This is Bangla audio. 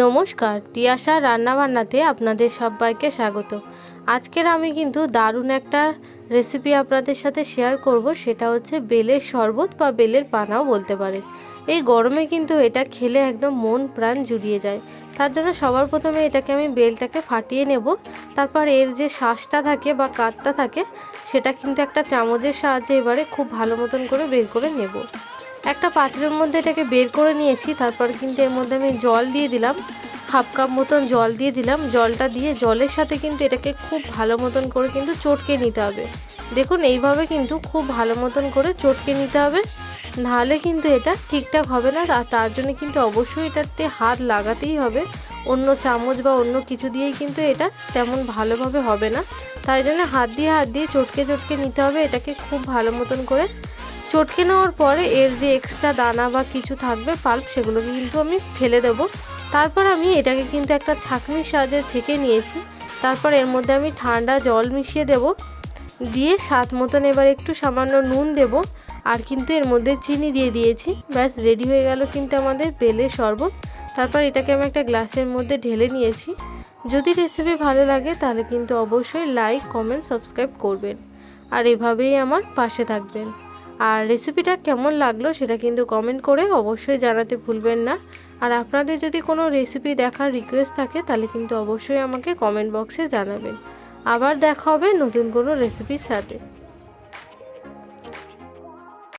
নমস্কার, তিয়াশা রান্নাবান্নাতে আপনাদের সবাইকে স্বাগত। আজকের আমি কিন্তু দারুণ একটা রেসিপি আপনাদের সাথে শেয়ার করব, সেটা হচ্ছে বেলের শরবত বা বেলের পানাও বলতে পারেন এই গরমে কিন্তু এটা খেলে একদম মন প্রাণ জুড়িয়ে যায়। তার জন্য সবার প্রথমে এটাকে আমি বেলটাকে ফাটিয়ে নেব। তারপর এর যে শ্বাসটা থাকে বা কাঠটা থাকে, সেটা কিন্তু একটা চামচের সাহায্যে এবারে খুব ভালো মতন করে বের করে নেব। একটা পাত্রের মধ্যে এটাকে বের করে নিয়েছি, তারপর কিন্তু এর মধ্যে আমি জল দিয়ে দিলাম। হাফ কাপ মতন জল দিয়ে দিলাম। জলটা দিয়ে জলের সাথে কিন্তু এটাকে খুব ভালো মতন করে কিন্তু চটকে নিতে হবে। দেখুন, এইভাবে কিন্তু খুব ভালো মতন করে চটকে নিতে হবে। নাহলে কিন্তু এটা ঠিকঠাক হবে না। আর তার জন্য কিন্তু অবশ্যই এটাতে হাত লাগাতেই হবে। অন্য চামচ বা অন্য কিছু দিয়েই কিন্তু এটা তেমন ভালোভাবে হবে না। তাই জন্য হাত দিয়ে হাত দিয়ে চটকে চটকে নিতে হবে। এটাকে খুব ভালো মতন করে চটকে নেওয়ার পরে এর যে এক্সট্রা দানা বা কিছু থাকবে পাল্প সেগুলোকে কিন্তু আমি ফেলে দেব। তারপর আমি এটাকে কিন্তু একটা ছাঁকনির সাহায্যে ছেঁকে নিয়েছি। তারপর এর মধ্যে আমি ঠান্ডা জল মিশিয়ে দেব। দিয়ে স্বাদ মতন এবার একটু সামান্য নুন দেব। আর কিন্তু এর মধ্যে চিনি দিয়ে দিয়েছি। ব্যাস রেডি হয়ে গেল কিন্তু আমাদের বেলের শরবত। তারপর এটাকে আমি একটা গ্লাসের মধ্যে ঢেলে নিয়েছি। যদি রেসিপি ভালো লাগে তাহলে কিন্তু অবশ্যই লাইক কমেন্ট সাবস্ক্রাইব করবেন। আর এভাবেই আমার পাশে থাকবেন। আর রেসিপিটা কেমন লাগল সেটা কিন্তু কমেন্ট করে অবশ্যই জানাতে ভুলবেন না। আর আপনাদের যদি কোনো রেসিপি দেখার রিকোয়েস্ট থাকে, তাহলে কিন্তু অবশ্যই আমাকে কমেন্ট বক্সে জানাবেন। আবার দেখা হবে নতুন কোনো রেসিপির সাথে।